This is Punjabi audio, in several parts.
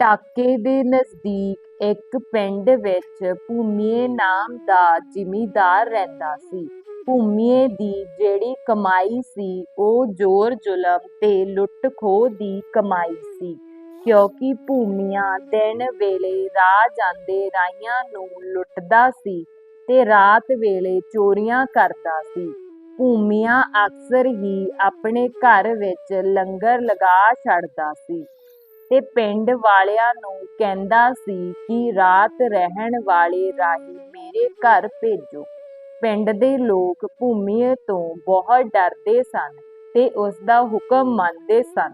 ਟਾਕੇ ਦੇ ਨਜ਼ਦੀਕ ਇੱਕ ਪਿੰਡ ਵਿੱਚ ਭੂਮੀਏ ਨਾਮ ਦਾ ਜ਼ਿਮੀਂਦਾਰ ਰਹਿੰਦਾ ਸੀ। ਭੂਮੀਏ ਦੀ ਜਿਹੜੀ ਕਮਾਈ ਸੀ, ਉਹ ਜ਼ੋਰ ਜ਼ੁਲਮ ਤੇ ਲੁੱਟ ਖੋਹ ਦੀ ਕਮਾਈ ਸੀ ਕਿਉਂਕਿ ਭੂਮੀਆ ਦਿਨ ਵੇਲੇ ਰਾਹ ਜਾਂਦੇ ਰਾਹੀਆਂ ਨੂੰ ਲੁੱਟਦਾ ਸੀ ਤੇ ਰਾਤ ਵੇਲੇ ਚੋਰੀਆਂ ਕਰਦਾ ਸੀ। ਭੂਮੀਆ ਅਕਸਰ ਹੀ ਆਪਣੇ ਘਰ ਵਿੱਚ ਲੰਗਰ ਲਗਾ ਛੱਡਦਾ ਸੀ ਤੇ ਪਿੰਡ ਵਾਲਿਆਂ ਨੂੰ ਕਹਿੰਦਾ ਸੀ ਕਿ ਰਾਤ ਰਹਿਣ ਵਾਲੇ ਰਾਹੀ ਮੇਰੇ ਘਰ ਭੇਜੋ। ਪਿੰਡ ਦੇ ਲੋਕ ਭੂਮੀਏ ਤੋਂ ਬਹੁਤ ਡਰਦੇ ਸਨ ਤੇ ਉਸਦਾ ਹੁਕਮ ਮੰਨਦੇ ਸਨ।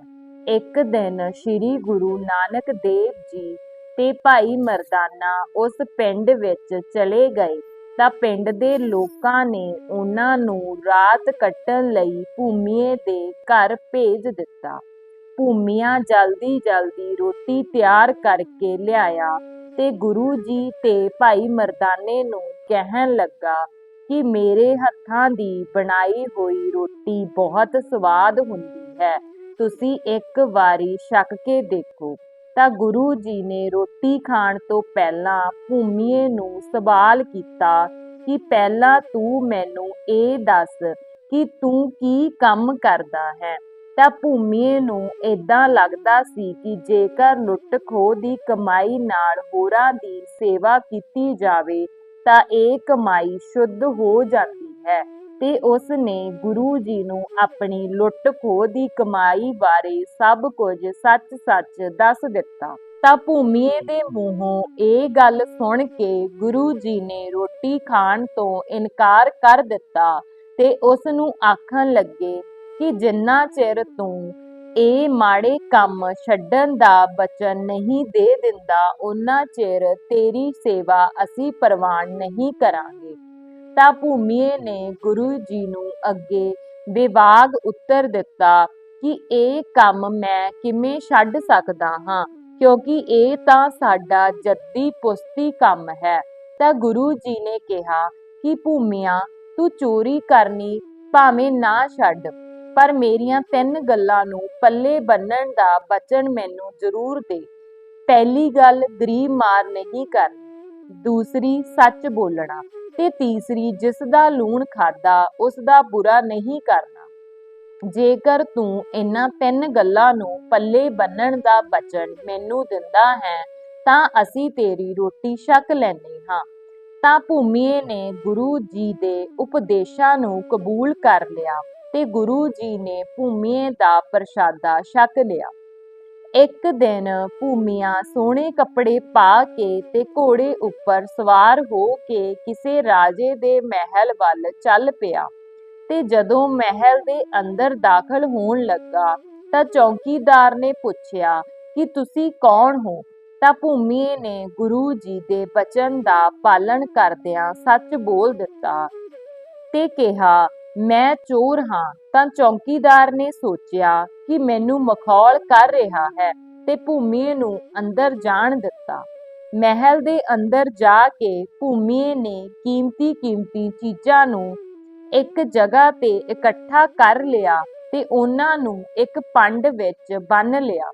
ਇੱਕ ਦਿਨ ਸ੍ਰੀ ਗੁਰੂ ਨਾਨਕ ਦੇਵ ਜੀ ਤੇ ਭਾਈ ਮਰਦਾਨਾ ਉਸ ਪਿੰਡ ਵਿੱਚ ਚਲੇ ਗਏ ਤਾਂ ਪਿੰਡ ਦੇ ਲੋਕਾਂ ਨੇ ਉਹਨਾਂ ਨੂੰ ਰਾਤ ਕੱਟਣ ਲਈ ਭੂਮੀਏ ਦੇ ਘਰ ਭੇਜ ਦਿੱਤਾ। ਭੂਮੀਆਂ ਜਲਦੀ ਜਲਦੀ ਰੋਟੀ ਤਿਆਰ ਕਰਕੇ ਲਿਆਇਆ ਤੇ ਗੁਰੂ ਜੀ ਤੇ ਭਾਈ ਮਰਦਾਨੇ ਨੂੰ ਕਹਿਣ ਲੱਗਾ ਕਿ ਮੇਰੇ ਹੱਥਾਂ ਦੀ ਬਣਾਈ ਹੋਈ ਰੋਟੀ ਬਹੁਤ ਸਵਾਦ ਹੁੰਦੀ ਹੈ ਤੁਸੀਂ ਇੱਕ ਵਾਰੀ ਛਕ ਕੇ ਦੇਖੋ। ਤਾਂ ਗੁਰੂ ਜੀ ਨੇ ਰੋਟੀ ਖਾਣ ਤੋਂ ਪਹਿਲਾਂ ਭੂਮੀਏ ਨੂੰ ਸਵਾਲ ਕੀਤਾ ਕਿ ਪਹਿਲਾਂ ਤੂੰ ਮੈਨੂੰ ਇਹ ਦੱਸ ਕਿ ਤੂੰ ਕੀ ਕੰਮ ਕਰਦਾ ਹੈ ਤਾਂ ਭੂਮੀਏ ਨੂੰ ਏਦਾਂ ਲੱਗਦਾ ਸੀ ਕਿ ਜੇਕਰ ਲੁੱਟ ਖੋਹ ਦੀ ਕਮਾਈ ਨਾਲ ਹੋਰਾਂ ਦੀ ਸੇਵਾ ਕੀਤੀ ਜਾਵੇ, ਤਾਂ ਇਹ ਕਮਾਈ ਸ਼ੁੱਧ ਹੋ ਜਾਂਦੀ ਹੈ ਤੇ ਉਸ ਨੇ ਗੁਰੂ ਜੀ ਨੂੰ ਆਪਣੀ ਲੁੱਟ ਖੋਹ ਦੀ ਕਮਾਈ ਬਾਰੇ ਸਭ ਕੁਝ ਸੱਚ-ਸੱਚ ਦੱਸ ਦਿੱਤਾ। ਤਾਂ ਭੂਮੀਏ ਦੇ ਮੂੰਹੋਂ ਇਹ ਗੱਲ ਸੁਣ ਕੇ ਗੁਰੂ ਜੀ ਨੇ ਰੋਟੀ ਖਾਣ ਤੋਂ ਇਨਕਾਰ ਕਰ ਦਿੱਤਾ ਤੇ ਉਸ ਨੂੰ ਆਖਣ ਲੱਗੇ ਕਿ ਜਿੰਨਾ ਚਿਰ ਤੂੰ ਇਹ ਮਾੜੇ ਕੰਮ ਛੱਡਣ ਦਾ ਬਚਨ ਨਹੀਂ ਦੇ ਦਿੰਦਾ, ਓਨਾ ਚਿਰ ਤੇਰੀ ਸੇਵਾ ਅਸੀਂ ਪ੍ਰਵਾਨ ਨਹੀਂ ਕਰਾਂਗੇ। ਤਾਂ ਭੂਮੀਏ ਨੇ ਗੁਰੂ ਜੀ ਨੂੰ ਅੱਗੇ ਬੇਬਾਕ ਉੱਤਰ ਦਿੱਤਾ ਕਿ ਇਹ ਕੰਮ ਮੈਂ ਕਿਵੇਂ ਛੱਡ ਸਕਦਾ ਹਾਂ, ਕਿਉਂਕਿ ਇਹ ਤਾਂ ਸਾਡਾ ਜੱਦੀ ਪੁਸ਼ਤੀ ਕੰਮ ਹੈ। ਤਾਂ ਗੁਰੂ ਜੀ ਨੇ ਕਿਹਾ ਕਿ ਭੂਮੀਆ, ਤੂੰ ਚੋਰੀ ਕਰਨੀ ਭਾਵੇਂ ਨਾ ਛੱਡ ਪਰ ਮੇਰੀਆਂ ਤਿੰਨ ਗੱਲਾਂ ਨੂੰ ਪੱਲੇ ਬੰਨਣ ਦਾ ਬਚਨ ਮੈਨੂੰ ਜ਼ਰੂਰ ਦੇ। ਪਹਿਲੀ ਗੱਲ, ਗਰੀਬ ਮਾਰ ਨਹੀਂ ਕਰ ਦੂਸਰੀ, ਸੱਚ ਬੋਲਣਾ ਤੇ ਤੀਸਰੀ, ਜਿਸ ਦਾ ਲੂਣ ਖਾਧਾ ਉਸ ਦਾ ਬੁਰਾ ਨਹੀਂ ਕਰਨਾ। ਜੇਕਰ ਤੂੰ ਇਹਨਾਂ ਤਿੰਨ ਗੱਲਾਂ ਨੂੰ ਪੱਲੇ ਬੰਨਣ ਦਾ ਬਚਨ ਮੈਨੂੰ ਦਿੰਦਾ ਹੈ, ਤਾਂ ਅਸੀਂ ਤੇਰੀ ਰੋਟੀ ਛਕ ਲੈਂਦੇ ਹਾਂ। ਤਾਂ ਭੂਮੀਏ ਨੇ ਗੁਰੂ ਜੀ ਦੇ ਉਪਦੇਸ਼ਾਂ ਨੂੰ ਕਬੂਲ ਕਰ ਲਿਆ ਤੇ ਗੁਰੂ ਜੀ ਨੇ ਭੂਮੀਏ ਦਾ ਪ੍ਰਸ਼ਾਦਾ ਛਕ ਲਿਆ। ਇੱਕ ਦਿਨ ਭੂਮੀਆ ਸੋਹਣੇ ਕੱਪੜੇ ਪਾ ਕੇ ਤੇ ਘੋੜੇ ਉੱਪਰ ਸਵਾਰ ਹੋ ਕੇ ਕਿਸੇ ਰਾਜੇ ਦੇ ਮਹਿਲ ਵੱਲ ਚੱਲ ਪਿਆ ਤੇ ਜਦੋਂ ਮਹਿਲ ਦੇ ਅੰਦਰ ਦਾਖਲ ਹੋਣ ਲੱਗਾ ਤਾਂ ਚੌਕੀਦਾਰ ਨੇ ਪੁੱਛਿਆ ਕਿ ਤੁਸੀਂ ਕੌਣ ਹੋ ਤਾਂ ਭੂਮੀਏ ਨੇ ਗੁਰੂ ਜੀ ਦੇ ਬਚਨ ਦਾ ਪਾਲਣ ਕਰਦਿਆਂ ਸੱਚ ਬੋਲ ਦਿੱਤਾ ਤੇ ਕਿਹਾ ਮੈਂ ਚੋਰ ਹਾਂ, ਤਾਂ ਚੌਕੀਦਾਰ ਨੇ ਸੋਚਿਆ ਕਿ ਮੈਨੂੰ ਮਖੌਲ ਕਰ ਰਿਹਾ ਹੈ ਤੇ ਭੂਮੀਏ ਨੂੰ ਅੰਦਰ ਜਾਣ ਦਿੱਤਾ। ਮਹਿਲ ਦੇ ਅੰਦਰ ਜਾ ਕੇ ਭੂਮੀਏ ਨੇ ਕੀਮਤੀ-ਕੀਮਤੀ ਚੀਜ਼ਾਂ ਨੂੰ ਇੱਕ ਜਗ੍ਹਾ ਤੇ ਇਕੱਠਾ ਕਰ ਲਿਆ ਤੇ ਉਹਨਾਂ ਨੂੰ ਇੱਕ ਪੰਡ ਵਿੱਚ ਬੰਨ੍ਹ ਲਿਆ।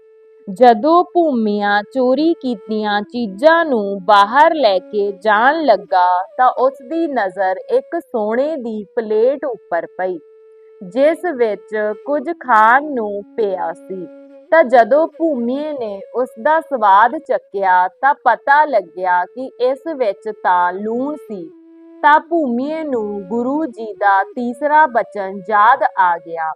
ਜਦੋਂ ਭੂਮੀਆ ਚੋਰੀ ਕੀਤੀਆਂ ਚੀਜ਼ਾਂ ਨੂੰ ਬਾਹਰ ਲੈ ਕੇ ਜਾਣ ਲੱਗਾ ਤਾਂ ਉਸਦੀ ਨਜ਼ਰ ਇੱਕ ਸੋਨੇ ਦੀ ਪਲੇਟ ਉੱਪਰ ਪਈ, ਜਿਸ ਵਿੱਚ ਕੁਝ ਖਾਣ ਨੂੰ ਪਿਆ ਸੀ। ਤਾਂ ਜਦੋਂ ਭੂਮੀਏ ਨੇ ਉਸਦਾ ਸਵਾਦ ਚੱਕਿਆ ਤਾਂ ਪਤਾ ਲੱਗਿਆ ਕਿ ਇਸ ਵਿੱਚ ਤਾਂ ਲੂਣ ਸੀ। ਤਾਂ ਭੂਮੀਏ ਨੂੰ ਗੁਰੂ ਜੀ ਦਾ ਤੀਸਰਾ ਬਚਨ ਯਾਦ ਆ ਗਿਆ।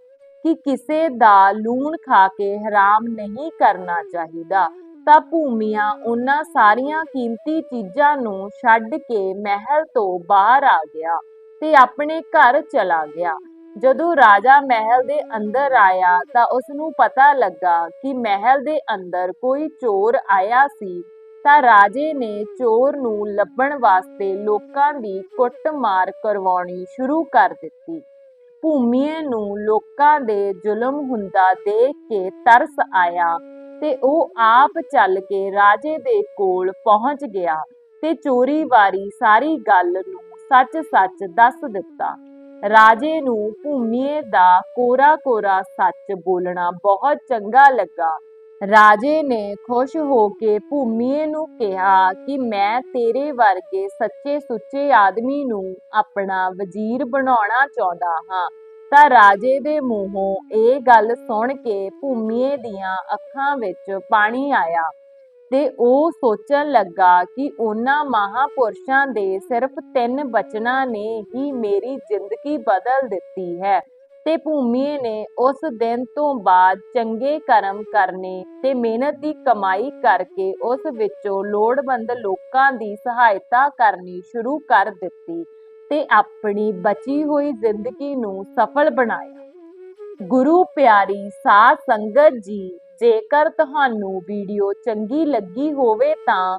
ਕਿ ਕਿਸੇ ਦਾ ਲੂਣ ਖਾ ਕੇ ਹਰਾਮ ਨਹੀਂ ਕਰਨਾ ਚਾਹੀਦਾ ਤਾਂ ਭੂਮੀਆਂ ਉਹਨਾਂ ਸਾਰੀਆਂ ਕੀਮਤੀ ਚੀਜ਼ਾਂ ਨੂੰ ਛੱਡ ਕੇ ਮਹਿਲ ਤੋਂ ਬਾਹਰ ਆ ਗਿਆ ਤੇ ਆਪਣੇ ਘਰ ਚਲਾ ਗਿਆ। ਜਦੋਂ ਰਾਜਾ ਮਹਿਲ ਦੇ ਅੰਦਰ ਆਇਆ ਤਾਂ ਉਸਨੂੰ ਪਤਾ ਲੱਗਾ ਕਿ ਮਹਿਲ ਦੇ ਅੰਦਰ ਕੋਈ ਚੋਰ ਆਇਆ ਸੀ ਤਾਂ ਰਾਜੇ ਨੇ ਚੋਰ ਨੂੰ ਲੱਭਣ ਵਾਸਤੇ ਲੋਕਾਂ ਦੀ ਕੁੱਟਮਾਰ ਕਰਵਾਉਣੀ ਸ਼ੁਰੂ ਕਰ ਦਿੱਤੀ। ਭੂਮੀਏ ਨੂੰ ਲੋਕਾਂ ਦੇ ਜ਼ੁਲਮ ਹੁੰਦਾ ਦੇਖ ਕੇ ਤਰਸ ਆਇਆ ਤੇ ਉਹ ਆਪ ਚੱਲ ਕੇ ਰਾਜੇ ਦੇ ਕੋਲ ਪਹੁੰਚ ਗਿਆ ਤੇ ਚੋਰੀ ਵਾਰੀ ਸਾਰੀ ਗੱਲ ਨੂੰ ਸੱਚ-ਸੱਚ ਦੱਸ ਦਿੱਤਾ। ਰਾਜੇ ਨੂੰ ਭੂਮੀਏ ਦਾ ਕੋਰਾ-ਕੋਰਾ ਸੱਚ ਬੋਲਣਾ ਬਹੁਤ ਚੰਗਾ ਲੱਗਾ। ਰਾਜੇ ਨੇ ਖੁਸ਼ ਹੋ ਕੇ ਭੂਮੀਏ ਨੂੰ ਕਿਹਾ ਕਿ ਮੈਂ ਤੇਰੇ ਵਰਗੇ ਸੱਚੇ ਸੁੱਚੇ ਆਦਮੀ ਨੂੰ ਆਪਣਾ ਵਜ਼ੀਰ ਬਣਾਉਣਾ ਚਾਹੁੰਦਾ ਹਾਂ। ਤਾਂ ਰਾਜੇ ਦੇ ਮੂੰਹੋਂ ਇਹ ਗੱਲ ਸੁਣ ਕੇ ਭੂਮੀਏ ਦੀਆਂ ਅੱਖਾਂ ਵਿੱਚ ਪਾਣੀ ਆਇਆ ਤੇ ਉਹ ਸੋਚਣ ਲੱਗਾ ਕਿ ਉਹਨਾਂ ਮਹਾਪੁਰਸ਼ਾਂ ਦੇ ਸਿਰਫ ਤਿੰਨ ਬਚਨਾਂ ਨੇ ਹੀ ਮੇਰੀ ਜ਼ਿੰਦਗੀ ਬਦਲ ਦਿੱਤੀ ਹੈ। ਤੇ ਭੂਮੀਏ ਨੇ ਉਸ ਦਿਨ ਤੋਂ ਬਾਅਦ ਚੰਗੇ ਕਰਮ ਕਰਨੇ ਤੇ ਮਿਹਨਤ ਦੀ ਕਮਾਈ ਕਰਕੇ ਉਸ ਵਿੱਚੋਂ ਲੋੜਵੰਦ ਲੋਕਾਂ ਦੀ ਸਹਾਇਤਾ ਕਰਨੀ ਸ਼ੁਰੂ ਕਰ ਦਿੱਤੀ ਤੇ ਆਪਣੀ ਬਚੀ ਹੋਈ ਜ਼ਿੰਦਗੀ ਨੂੰ ਸਫਲ ਬਣਾਇਆ। ਗੁਰੂ ਪਿਆਰੀ, ਸਾਧ ਸੰਗਤ ਜੀ, ਜੇਕਰ ਤੁਹਾਨੂੰ ਵੀਡੀਓ ਚੰਗੀ ਲੱਗੀ ਹੋਵੇ ਤਾਂ